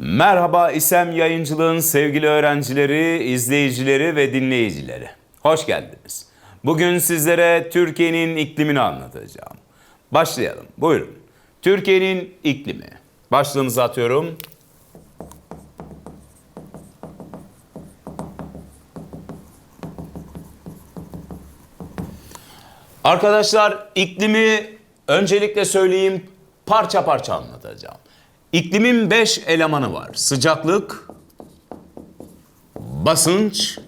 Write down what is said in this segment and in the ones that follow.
Merhaba İSEM Yayıncılığın sevgili öğrencileri, izleyicileri ve dinleyicileri. Hoş geldiniz. Bugün sizlere Türkiye'nin iklimini anlatacağım. Başlayalım. Buyurun. Türkiye'nin iklimi. Başlığımızı atıyorum. Arkadaşlar iklimi öncelikle söyleyeyim parça parça anlatacağım. İklimin 5 elemanı var. Sıcaklık, basınç,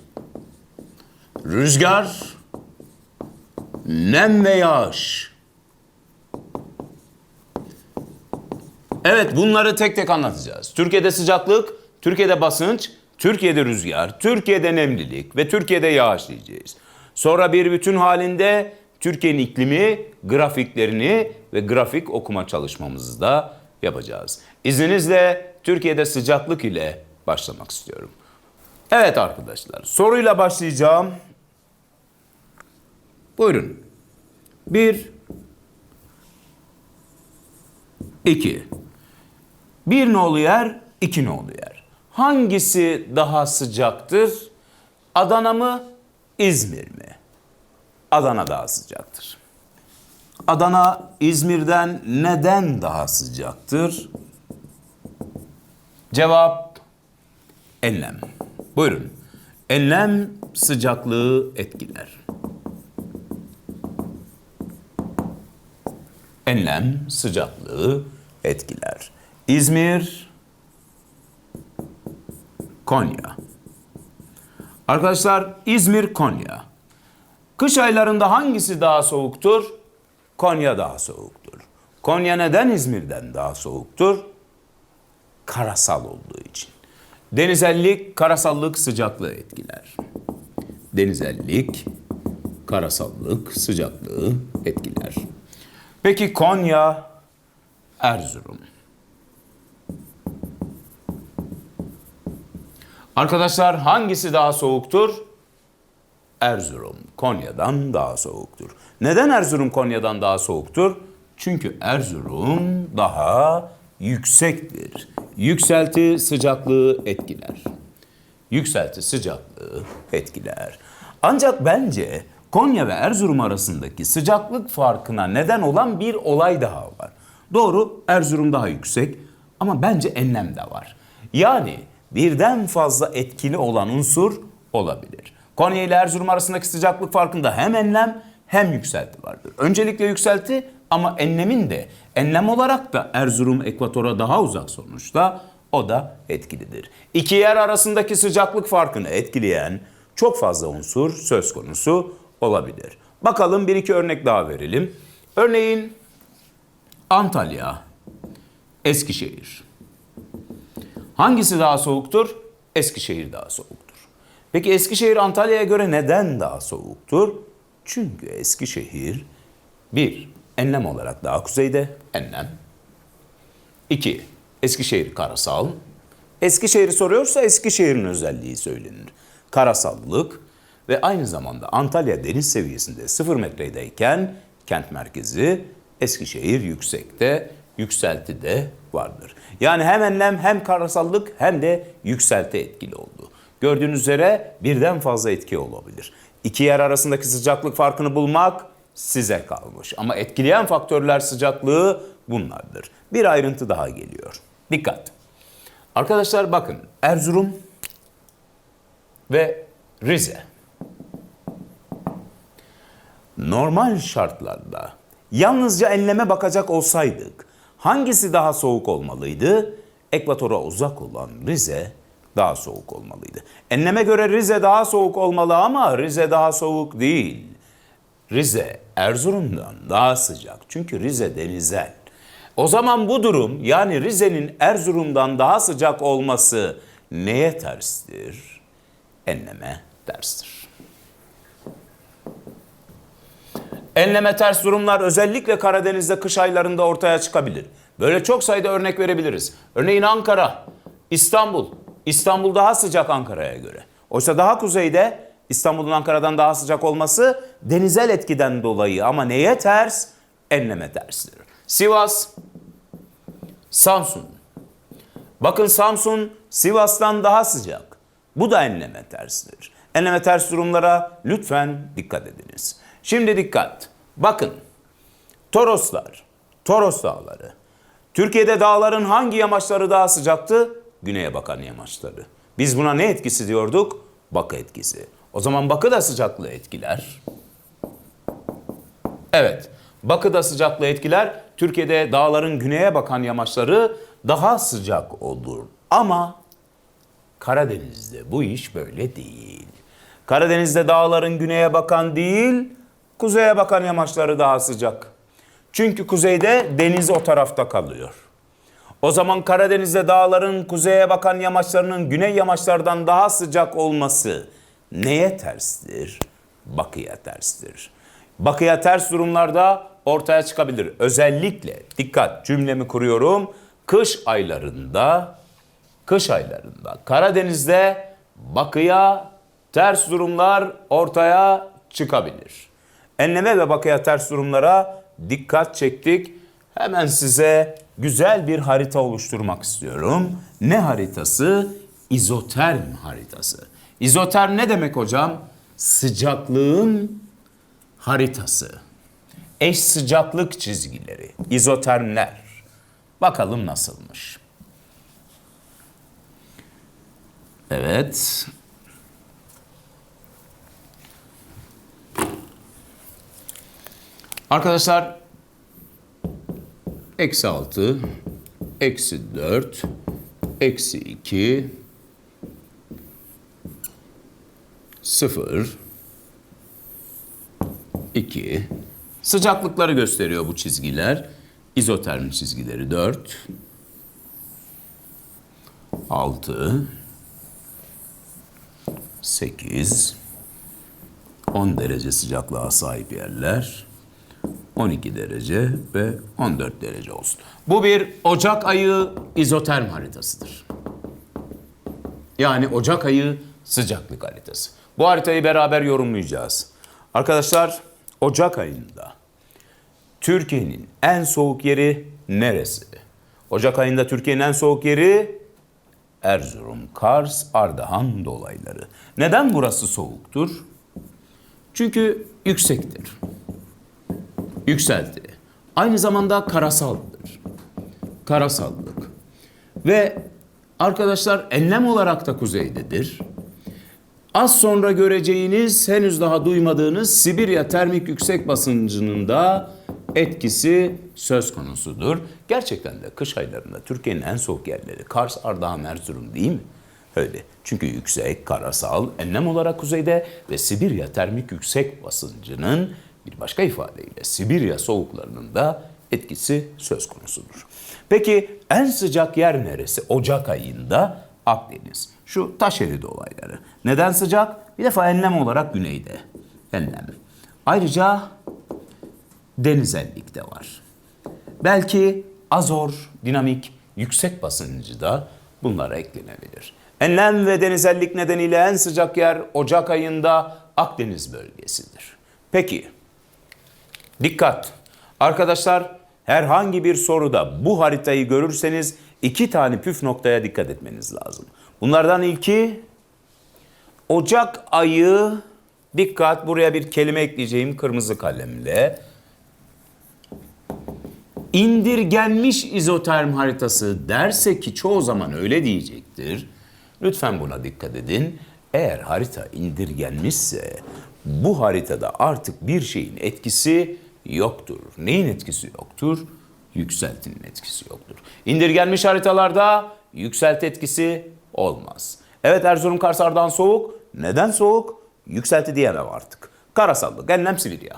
rüzgar, nem ve yağış. Evet bunları tek tek anlatacağız. Türkiye'de sıcaklık, Türkiye'de basınç, Türkiye'de rüzgar, Türkiye'de nemlilik ve Türkiye'de yağış diyeceğiz. Sonra bir bütün halinde Türkiye'nin iklimi, grafiklerini ve grafik okuma çalışmamızı da yapacağız. İzninizle Türkiye'de sıcaklık ile başlamak istiyorum. Evet arkadaşlar soruyla başlayacağım. Buyurun. Bir, iki. Bir nolu yer, iki nolu yer. Hangisi daha sıcaktır? Adana mı, İzmir mi? Adana daha sıcaktır. Adana İzmir'den neden daha sıcaktır? Cevap enlem. Buyurun. Enlem sıcaklığı etkiler. Enlem sıcaklığı etkiler. İzmir, Konya. Arkadaşlar İzmir, Konya. Kış aylarında hangisi daha soğuktur? Konya daha soğuktur. Konya neden İzmir'den daha soğuktur? Karasal olduğu için. Denizellik, karasallık sıcaklığı etkiler. Denizellik, karasallık sıcaklığı etkiler. Peki Konya, Erzurum. Arkadaşlar hangisi daha soğuktur? Erzurum Konya'dan daha soğuktur. Neden Erzurum Konya'dan daha soğuktur? Çünkü Erzurum daha yüksektir. Yükselti sıcaklığı etkiler. Yükselti sıcaklığı etkiler. Ancak bence Konya ve Erzurum arasındaki sıcaklık farkına neden olan bir olay daha var. Doğru Erzurum daha yüksek ama bence enlem de var. Yani birden fazla etkili olan unsur olabilir. Konya ile Erzurum arasındaki sıcaklık farkında hem enlem hem yükselti vardır. Öncelikle yükselti ama enlemin de enlem olarak da Erzurum ekvatora daha uzak sonuçta o da etkilidir. İki yer arasındaki sıcaklık farkını etkileyen çok fazla unsur söz konusu olabilir. Bakalım bir iki örnek daha verelim. Örneğin Antalya, Eskişehir. Hangisi daha soğuktur? Eskişehir daha soğuktur. Peki Eskişehir Antalya'ya göre neden daha soğuktur? Çünkü Eskişehir bir enlem olarak daha kuzeyde enlem. İki Eskişehir karasal. Eskişehir'i soruyorsa Eskişehir'in özelliği söylenir. Karasallık ve aynı zamanda Antalya deniz seviyesinde 0 metredeyken kent merkezi Eskişehir yüksekte, yükselti de vardır. Yani hem enlem hem karasallık hem de yükselti etkili oldu. Gördüğünüz üzere birden fazla etki olabilir. İki yer arasındaki sıcaklık farkını bulmak size kalmış. Ama etkileyen faktörler sıcaklığı bunlardır. Bir ayrıntı daha geliyor. Dikkat. Arkadaşlar bakın Erzurum ve Rize. Normal şartlarda yalnızca enleme bakacak olsaydık hangisi daha soğuk olmalıydı? Ekvatora uzak olan Rize daha soğuk olmalıydı. Enleme göre Rize daha soğuk olmalı ama Rize daha soğuk değil. Rize Erzurum'dan daha sıcak. Çünkü Rize denizel. O zaman bu durum yani Rize'nin Erzurum'dan daha sıcak olması neye terstir? Enleme terstir. Enleme ters durumlar özellikle Karadeniz'de kış aylarında ortaya çıkabilir. Böyle çok sayıda örnek verebiliriz. Örneğin Ankara, İstanbul. İstanbul daha sıcak Ankara'ya göre. Oysa daha kuzeyde İstanbul'un Ankara'dan daha sıcak olması denizel etkiden dolayı ama neye ters? Enleme terstir. Sivas, Samsun. Bakın Samsun Sivas'tan daha sıcak. Bu da enleme tersidir. Enleme ters durumlara lütfen dikkat ediniz. Şimdi dikkat. Bakın Toroslar, Toros dağları. Türkiye'de dağların hangi yamaçları daha sıcaktı? Güneye bakan yamaçları. Biz buna ne etkisi diyorduk? Bakı etkisi. O zaman bakı da sıcaklığı etkiler. Evet, bakı da sıcaklığı etkiler. Türkiye'de dağların güneye bakan yamaçları daha sıcak olur. Ama Karadeniz'de bu iş böyle değil. Karadeniz'de dağların güneye bakan değil, kuzeye bakan yamaçları daha sıcak. Çünkü kuzeyde deniz o tarafta kalıyor. O zaman Karadeniz'de dağların kuzeye bakan yamaçlarının güney yamaçlardan daha sıcak olması neye terstir? Bakıya terstir. Bakıya ters durumlarda ortaya çıkabilir. Özellikle dikkat cümlemi kuruyorum. Kış aylarında kış aylarında Karadeniz'de bakıya ters durumlar ortaya çıkabilir. Enleme ve bakıya ters durumlara dikkat çektik. Hemen size güzel bir harita oluşturmak istiyorum. Ne haritası? İzoterm haritası. İzoterm ne demek hocam? Sıcaklığın haritası. Eş sıcaklık çizgileri, izotermler. Bakalım nasılmış. Evet. Arkadaşlar eksi 6, eksi 4, eksi 2, 0, 2. Sıcaklıkları gösteriyor bu çizgiler. İzoterm çizgileri 4, 6, 8, 10 derece sıcaklığa sahip yerler, 12 derece ve 14 derece olsun. Bu bir Ocak ayı izoterm haritasıdır. Yani Ocak ayı sıcaklık haritası. Bu haritayı beraber yorumlayacağız. Arkadaşlar Ocak ayında Türkiye'nin en soğuk yeri neresi? Ocak ayında Türkiye'nin en soğuk yeri Erzurum, Kars, Ardahan dolayları. Neden burası soğuktur? Çünkü yüksektir. Yükselti. Aynı zamanda karasaldır. Karasallık. Ve arkadaşlar enlem olarak da kuzeydedir. Az sonra göreceğiniz, henüz daha duymadığınız Sibirya termik yüksek basıncının da etkisi söz konusudur. Gerçekten de kış aylarında Türkiye'nin en soğuk yerleri Kars, Ardahan, Erzurum değil mi? Öyle. Çünkü yüksek, karasal, enlem olarak kuzeyde ve Sibirya termik yüksek basıncının bir başka ifadeyle Sibirya soğuklarının da etkisi söz konusudur. Peki en sıcak yer neresi? Ocak ayında Akdeniz. Şu Taşeri olayları. Neden sıcak? Bir defa enlem olarak güneyde. Enlem. Ayrıca denizellik de var. Belki azor, dinamik, yüksek basıncı da bunlara eklenebilir. Enlem ve denizellik nedeniyle en sıcak yer Ocak ayında Akdeniz bölgesidir. Peki, dikkat! Arkadaşlar herhangi bir soruda bu haritayı görürseniz iki tane püf noktaya dikkat etmeniz lazım. Bunlardan ilki Ocak ayı dikkat buraya bir kelime ekleyeceğim kırmızı kalemle. İndirgenmiş izoterm haritası derse ki çoğu zaman öyle diyecektir. Lütfen buna dikkat edin. Eğer harita indirgenmişse bu haritada artık bir şeyin etkisi yoktur. Neyin etkisi yoktur? Yükseltinin etkisi yoktur. İndirgenmiş haritalarda yükselti etkisi olmaz. Evet Erzurum Kars Ardahan soğuk. Neden soğuk? Yükselti diyemem artık. Karasallık, enlem Sibirya.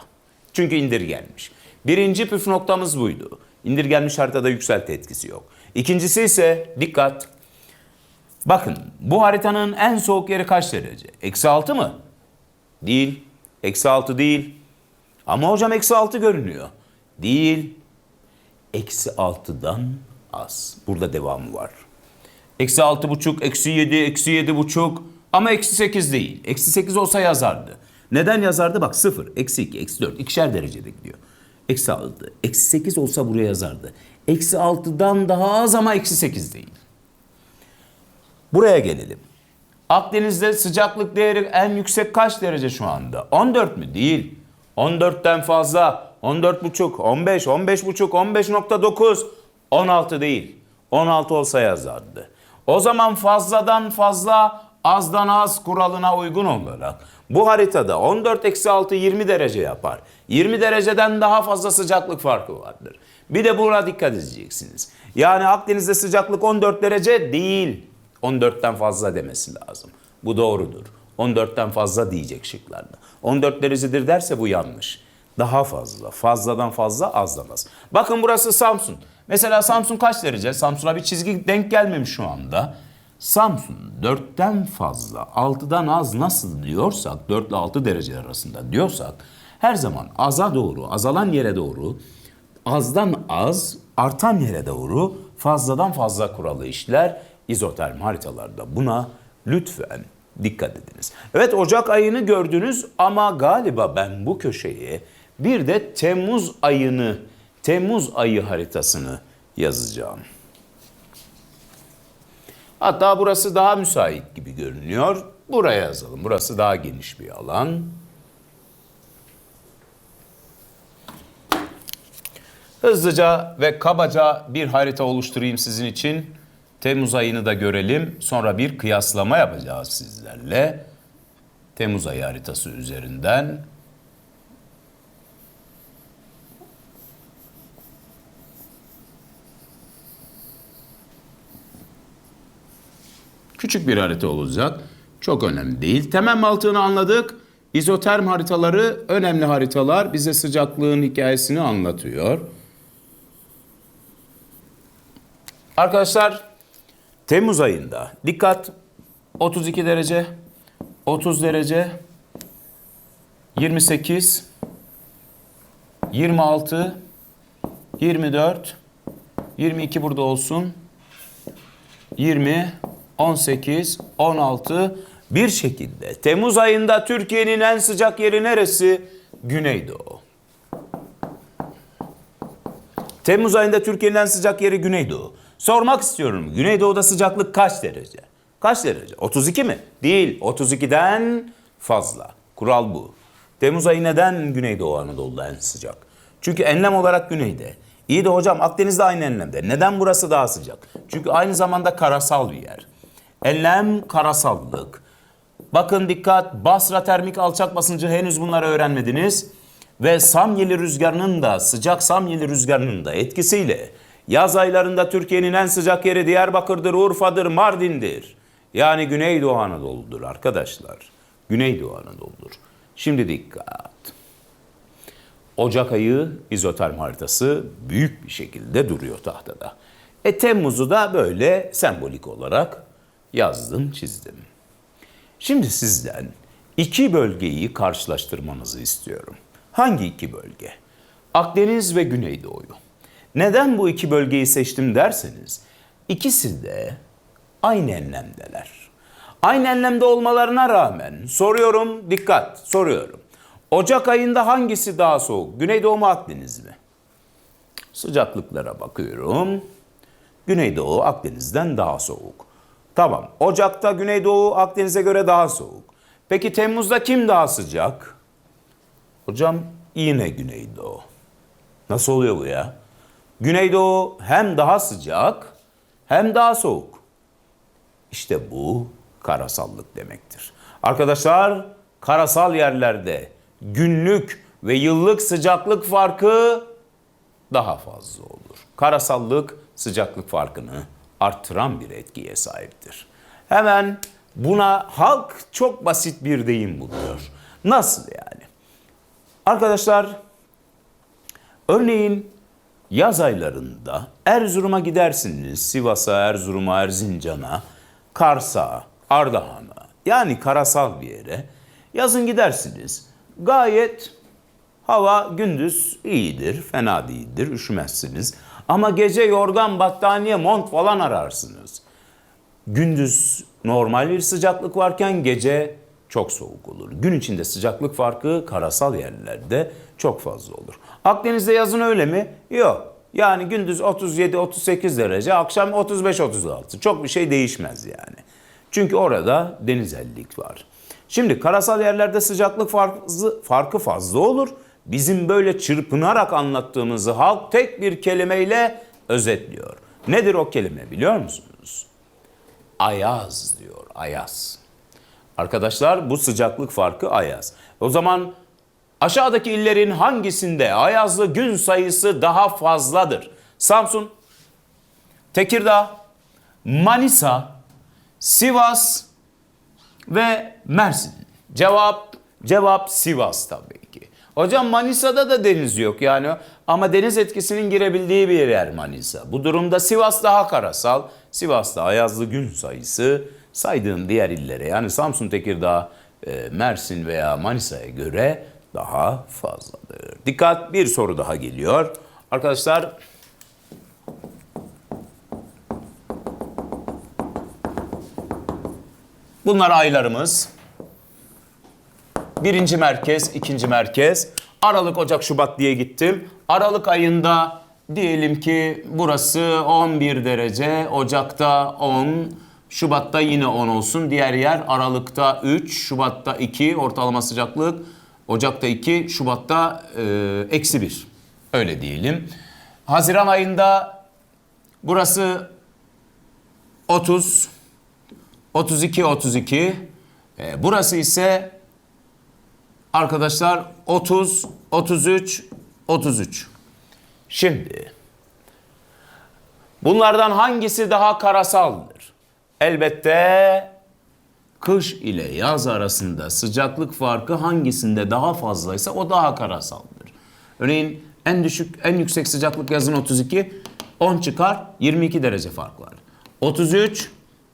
Çünkü indirgenmiş. Birinci püf noktamız buydu. İndirgenmiş haritada yükselti etkisi yok. İkincisi ise dikkat. Bakın bu haritanın en soğuk yeri kaç derece? Eksi altı mı? Değil. Eksi altı değil. Ama hocam eksi altı görünüyor. Değil. Eksi altıdan az. Burada devamı var. Eksi altı buçuk, eksi yedi, eksi yedi buçuk. Ama eksi sekiz değil. Eksi sekiz olsa yazardı. Neden yazardı? Bak sıfır, eksi iki, eksi dört. ikişer derecede gidiyor. Eksi altı. Eksi sekiz olsa buraya yazardı. Eksi altıdan daha az ama eksi sekiz değil. Buraya gelelim. Akdeniz'de sıcaklık değeri en yüksek kaç derece şu anda? 14 mü? Değil. 14'ten fazla. 14,5, 15, 15,5, 15.9, 16 değil. 16 olsa yazardı. O zaman fazladan fazla, azdan az kuralına uygun olarak bu haritada 14 eksi 6 20 derece yapar. 20 dereceden daha fazla sıcaklık farkı vardır. Bir de buna dikkat edeceksiniz. Yani Akdeniz'de sıcaklık 14 derece değil. 14'ten fazla demesi lazım. Bu doğrudur. 14'ten fazla diyecek şıklarda. 14 derecedir derse bu yanlış. Daha fazla, fazladan fazla, azdan az. Bakın burası Samsun. Mesela Samsun kaç derece? Samsun'a bir çizgi denk gelmemiş şu anda. Samsun 4'ten fazla, 6'dan az nasıl diyorsak, 4 ile 6 derece arasında diyorsak her zaman aza doğru, azalan yere doğru, azdan az, artan yere doğru fazladan fazla kuralı işler izoterm haritalarda. Buna lütfen dikkat ediniz. Evet Ocak ayını gördünüz ama galiba ben bu köşeye bir de Temmuz ayını, Temmuz ayı haritasını yazacağım. Hatta burası daha müsait gibi görünüyor. Buraya yazalım. Burası daha geniş bir alan. Hızlıca ve kabaca bir harita oluşturayım sizin için. Temmuz ayını da görelim. Sonra bir kıyaslama yapacağız sizlerle. Temmuz ayı haritası üzerinden. Küçük bir harita olacak. Çok önemli değil. Temel mantığını anladık. İzoterm haritaları önemli haritalar. Bize sıcaklığın hikayesini anlatıyor. Arkadaşlar Temmuz ayında dikkat 32 derece, 30 derece, 28, 26, 24, 22 burada olsun. 20, 18, 16 bir şekilde Temmuz ayında Türkiye'nin en sıcak yeri neresi? Güneydoğu. Temmuz ayında Türkiye'nin en sıcak yeri Güneydoğu. Sormak istiyorum Güneydoğu'da sıcaklık kaç derece? Kaç derece? 32 mi? Değil. 32'den fazla. Kural bu. Temmuz ayı neden Güneydoğu Anadolu'da en sıcak? Çünkü enlem olarak güneyde. İyi de hocam Akdeniz'de aynı enlemde. Neden burası daha sıcak? Çünkü aynı zamanda karasal bir yer. Enlem karasallık. Bakın dikkat Basra termik alçak basıncı henüz bunları öğrenmediniz. Ve Samyeli rüzgarının da sıcak Samyeli rüzgarının da etkisiyle yaz aylarında Türkiye'nin en sıcak yeri Diyarbakır'dır, Urfa'dır, Mardin'dir. Yani Güneydoğu Anadolu'dur arkadaşlar. Güneydoğu Anadolu'dur. Şimdi dikkat. Ocak ayı izoterm haritası büyük bir şekilde duruyor tahtada. E Temmuz'u da böyle sembolik olarak yazdım, çizdim. Şimdi sizden iki bölgeyi karşılaştırmanızı istiyorum. Hangi iki bölge? Akdeniz ve Güneydoğu'yu. Neden bu iki bölgeyi seçtim derseniz, ikisi de aynı enlemdeler. Aynı enlemde olmalarına rağmen soruyorum, dikkat, soruyorum. Ocak ayında hangisi daha soğuk? Güneydoğu mu Akdeniz mi? Sıcaklıklara bakıyorum. Güneydoğu Akdeniz'den daha soğuk. Tamam. Ocak'ta Güneydoğu Akdeniz'e göre daha soğuk. Peki Temmuz'da kim daha sıcak? Hocam yine Güneydoğu. Nasıl oluyor bu ya? Güneydoğu hem daha sıcak hem daha soğuk. İşte bu karasallık demektir. Arkadaşlar karasal yerlerde günlük ve yıllık sıcaklık farkı daha fazla olur. Karasallık sıcaklık farkını arttıran bir etkiye sahiptir. Hemen buna halk çok basit bir deyim buluyor. Nasıl yani? Arkadaşlar örneğin yaz aylarında Erzurum'a gidersiniz. Sivas'a, Erzurum'a, Erzincan'a, Kars'a, Ardahan'a yani karasal bir yere. Yazın gidersiniz. Gayet hava gündüz iyidir, fena değildir, üşümezsiniz. Ama gece yorgan, battaniye, mont falan ararsınız. Gündüz normal bir sıcaklık varken gece çok soğuk olur. Gün içinde sıcaklık farkı karasal yerlerde çok fazla olur. Akdeniz'de yazın öyle mi? Yok. Yani gündüz 37-38 derece, akşam 35-36. Çok bir şey değişmez yani. Çünkü orada denizellik var. Şimdi karasal yerlerde sıcaklık farkı, farkı fazla olur. Bizim böyle çırpınarak anlattığımızı halk tek bir kelimeyle özetliyor. Nedir o kelime biliyor musunuz? Ayaz diyor, ayaz. Arkadaşlar bu sıcaklık farkı ayaz. O zaman aşağıdaki illerin hangisinde ayazlı gün sayısı daha fazladır? Samsun, Tekirdağ, Manisa, Sivas ve Mersin. Cevap cevap Sivas tabii ki. Hocam Manisa'da da deniz yok yani ama deniz etkisinin girebildiği bir yer Manisa. Bu durumda Sivas daha karasal. Sivas'ta ayazlı gün sayısı saydığım diğer illere yani Samsun, Tekirdağ, e, Mersin veya Manisa'ya göre daha fazladır. Dikkat bir soru daha geliyor. Arkadaşlar Bunlar aylarımız. Birinci merkez, ikinci merkez. Aralık, Ocak, Şubat diye gittim. Aralık ayında diyelim ki burası 11 derece, Ocak'ta 10, Şubat'ta yine 10 olsun. Diğer yer Aralık'ta 3, Şubat'ta 2 ortalama sıcaklık. Ocak'ta 2, Şubat'ta e, eksi 1. Öyle diyelim. Haziran ayında burası 30, 32 32. E, burası ise arkadaşlar 30 33 33. Şimdi bunlardan hangisi daha karasaldır? Elbette kış ile yaz arasında sıcaklık farkı hangisinde daha fazlaysa o daha karasaldır. Örneğin en düşük en yüksek sıcaklık yazın 32 10 çıkar 22 derece fark var. 33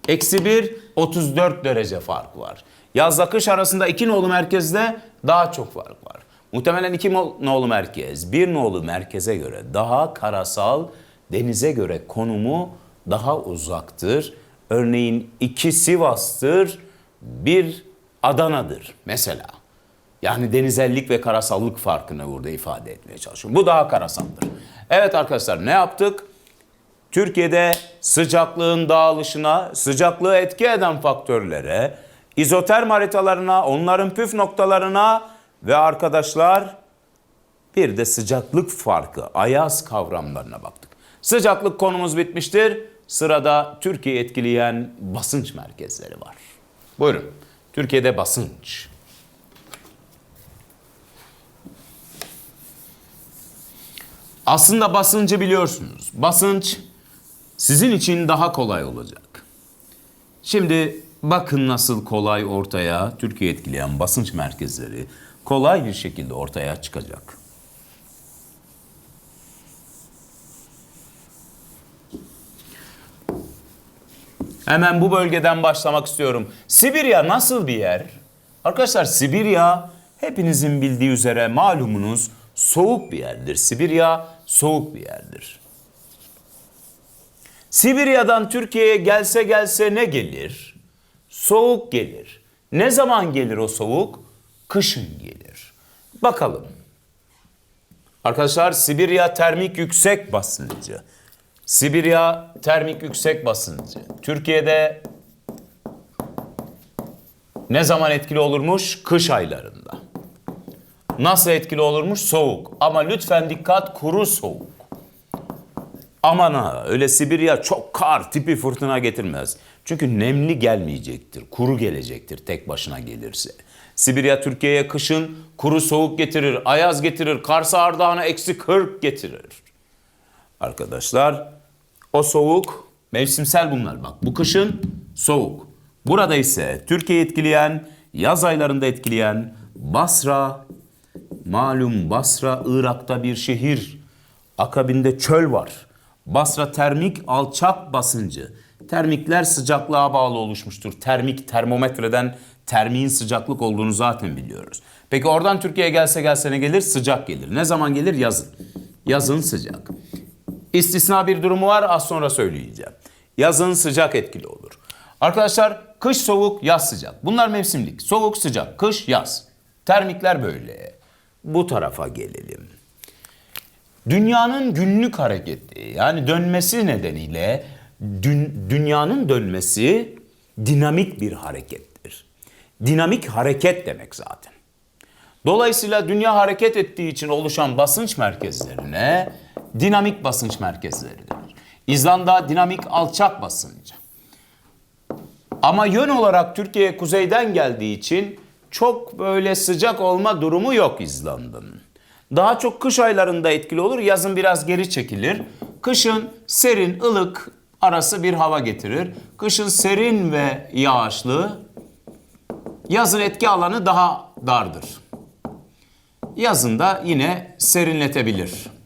Eksi 1, 34 derece fark var. Yazla kış arasında iki nolu merkezde daha çok fark var. Muhtemelen iki nolu merkez, bir nolu merkeze göre daha karasal, denize göre konumu daha uzaktır. Örneğin iki Sivas'tır, bir Adana'dır mesela. Yani denizellik ve karasallık farkını burada ifade etmeye çalışıyorum. Bu daha karasaldır. Evet arkadaşlar ne yaptık? Türkiye'de sıcaklığın dağılışına, sıcaklığı etki eden faktörlere, izoterm haritalarına, onların püf noktalarına ve arkadaşlar bir de sıcaklık farkı, ayaz kavramlarına baktık. Sıcaklık konumuz bitmiştir. Sırada Türkiye etkileyen basınç merkezleri var. Buyurun. Türkiye'de basınç. Aslında basıncı biliyorsunuz. Basınç sizin için daha kolay olacak. Şimdi bakın nasıl kolay ortaya Türkiye etkileyen basınç merkezleri kolay bir şekilde ortaya çıkacak. Hemen bu bölgeden başlamak istiyorum. Sibirya nasıl bir yer? Arkadaşlar Sibirya hepinizin bildiği üzere malumunuz soğuk bir yerdir. Sibirya soğuk bir yerdir. Sibirya'dan Türkiye'ye gelse gelse ne gelir? Soğuk gelir. Ne zaman gelir o soğuk? Kışın gelir. Bakalım. Arkadaşlar Sibirya termik yüksek basıncı. Sibirya termik yüksek basıncı. Türkiye'de ne zaman etkili olurmuş? Kış aylarında. Nasıl etkili olurmuş? Soğuk. Ama lütfen dikkat kuru soğuk. Aman ha öyle Sibirya çok kar tipi fırtına getirmez. Çünkü nemli gelmeyecektir, kuru gelecektir tek başına gelirse. Sibirya Türkiye'ye kışın kuru soğuk getirir, ayaz getirir, Kars Ardahan'a eksi 40 getirir. Arkadaşlar o soğuk mevsimsel bunlar bak bu kışın soğuk. Burada ise Türkiye'yi etkileyen, yaz aylarında etkileyen Basra, malum Basra Irak'ta bir şehir. Akabinde çöl var. Basra termik alçak basıncı. Termikler sıcaklığa bağlı oluşmuştur. Termik termometreden termiğin sıcaklık olduğunu zaten biliyoruz. Peki oradan Türkiye'ye gelse gelse ne gelir? Sıcak gelir. Ne zaman gelir? Yazın. Yazın sıcak. İstisna bir durumu var az sonra söyleyeceğim. Yazın sıcak etkili olur. Arkadaşlar kış soğuk, yaz sıcak. Bunlar mevsimlik. Soğuk, sıcak, kış, yaz. Termikler böyle. Bu tarafa gelelim. Dünyanın günlük hareketi yani dönmesi nedeniyle dün, dünyanın dönmesi dinamik bir harekettir. Dinamik hareket demek zaten. Dolayısıyla dünya hareket ettiği için oluşan basınç merkezlerine dinamik basınç merkezleri denir. İzlanda dinamik alçak basıncı. Ama yön olarak Türkiye kuzeyden geldiği için çok böyle sıcak olma durumu yok İzlanda'nın. Daha çok kış aylarında etkili olur, yazın biraz geri çekilir. Kışın serin, ılık arası bir hava getirir. Kışın serin ve yağışlı, yazın etki alanı daha dardır. Yazında yine serinletebilir.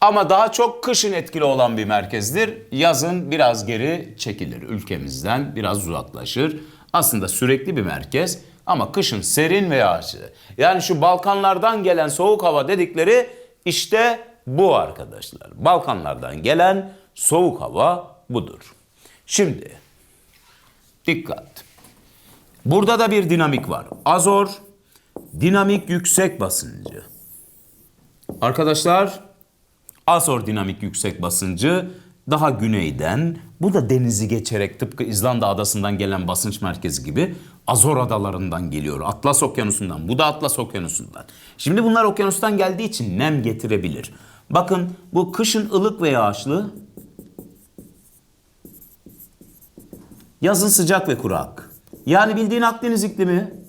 Ama daha çok kışın etkili olan bir merkezdir. Yazın biraz geri çekilir ülkemizden, biraz uzaklaşır. Aslında sürekli bir merkez ama kışın serin ve yağışlı. Yani şu Balkanlardan gelen soğuk hava dedikleri işte bu arkadaşlar. Balkanlardan gelen soğuk hava budur. Şimdi dikkat. Burada da bir dinamik var. Azor dinamik yüksek basıncı. Arkadaşlar Azor dinamik yüksek basıncı daha güneyden bu da denizi geçerek tıpkı İzlanda adasından gelen basınç merkezi gibi Azor adalarından geliyor. Atlas okyanusundan. Bu da Atlas okyanusundan. Şimdi bunlar okyanustan geldiği için nem getirebilir. Bakın bu kışın ılık ve yağışlı. Yazın sıcak ve kurak. Yani bildiğin Akdeniz iklimi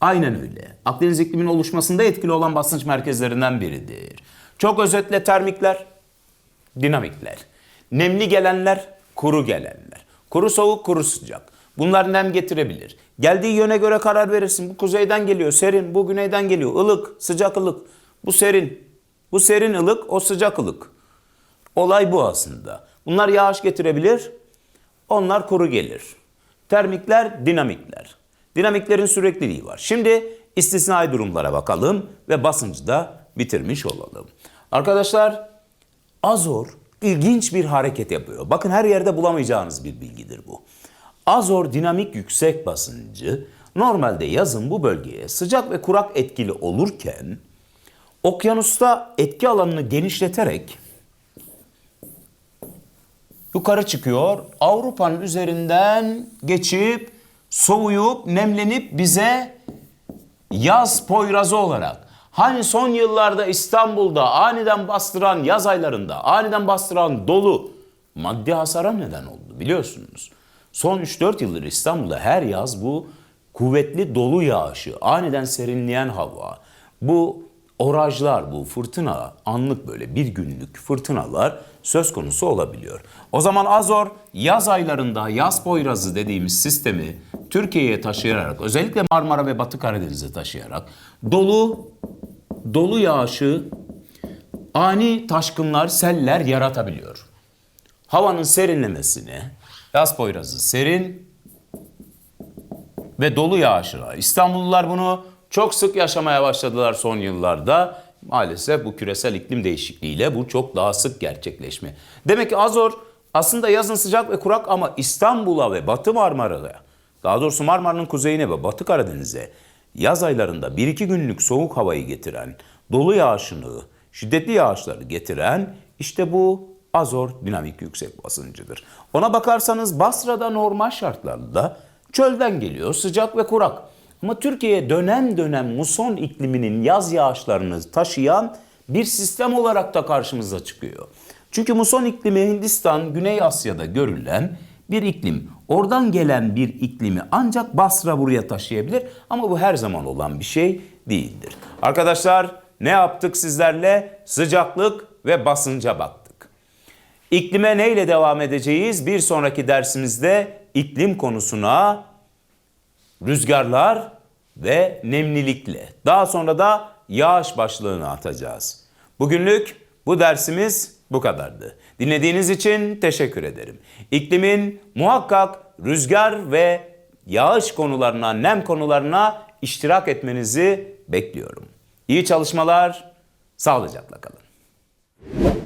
Aynen öyle. Akdeniz ikliminin oluşmasında etkili olan basınç merkezlerinden biridir. Çok özetle termikler, dinamikler. Nemli gelenler, kuru gelenler. Kuru soğuk, kuru sıcak. Bunlar nem getirebilir. Geldiği yöne göre karar verirsin. Bu kuzeyden geliyor, serin. Bu güneyden geliyor, ılık, sıcak ılık. Bu serin. Bu serin ılık, o sıcak ılık. Olay bu aslında. Bunlar yağış getirebilir, onlar kuru gelir. Termikler, dinamikler. Dinamiklerin sürekliliği var. Şimdi istisnai durumlara bakalım ve basıncı da bitirmiş olalım. Arkadaşlar Azor ilginç bir hareket yapıyor. Bakın her yerde bulamayacağınız bir bilgidir bu. Azor dinamik yüksek basıncı normalde yazın bu bölgeye sıcak ve kurak etkili olurken okyanusta etki alanını genişleterek yukarı çıkıyor. Avrupa'nın üzerinden geçip soğuyup nemlenip bize yaz poyrazı olarak hani son yıllarda İstanbul'da aniden bastıran yaz aylarında aniden bastıran dolu maddi hasara neden oldu biliyorsunuz. Son 3-4 yıldır İstanbul'da her yaz bu kuvvetli dolu yağışı, aniden serinleyen hava, bu orajlar, bu fırtına, anlık böyle bir günlük fırtınalar söz konusu olabiliyor. O zaman Azor yaz aylarında yaz poyrazı dediğimiz sistemi Türkiye'ye taşıyarak, özellikle Marmara ve Batı Karadeniz'e taşıyarak dolu, dolu yağışı, ani taşkınlar, seller yaratabiliyor. Havanın serinlemesine, yaz poyrazı serin, ve dolu yağışlar. İstanbullular bunu çok sık yaşamaya başladılar son yıllarda. Maalesef bu küresel iklim değişikliğiyle bu çok daha sık gerçekleşme. Demek ki Azor aslında yazın sıcak ve kurak ama İstanbul'a ve Batı Marmara'ya, daha doğrusu Marmara'nın kuzeyine ve Batı Karadeniz'e yaz aylarında 1-2 günlük soğuk havayı getiren, dolu yağışını, şiddetli yağışları getiren işte bu Azor dinamik yüksek basıncıdır. Ona bakarsanız Basra'da normal şartlarda çölden geliyor, sıcak ve kurak. Ama Türkiye'ye dönem dönem muson ikliminin yaz yağışlarını taşıyan bir sistem olarak da karşımıza çıkıyor. Çünkü muson iklimi Hindistan, Güney Asya'da görülen bir iklim. Oradan gelen bir iklimi ancak Basra buraya taşıyabilir ama bu her zaman olan bir şey değildir. Arkadaşlar ne yaptık sizlerle? Sıcaklık ve basınca baktık. İklime neyle devam edeceğiz? Bir sonraki dersimizde iklim konusuna rüzgarlar ve nemlilikle. Daha sonra da yağış başlığını atacağız. Bugünlük bu dersimiz bu kadardı. Dinlediğiniz için teşekkür ederim. İklimin muhakkak rüzgar ve yağış konularına, nem konularına iştirak etmenizi bekliyorum. İyi çalışmalar, sağlıcakla kalın.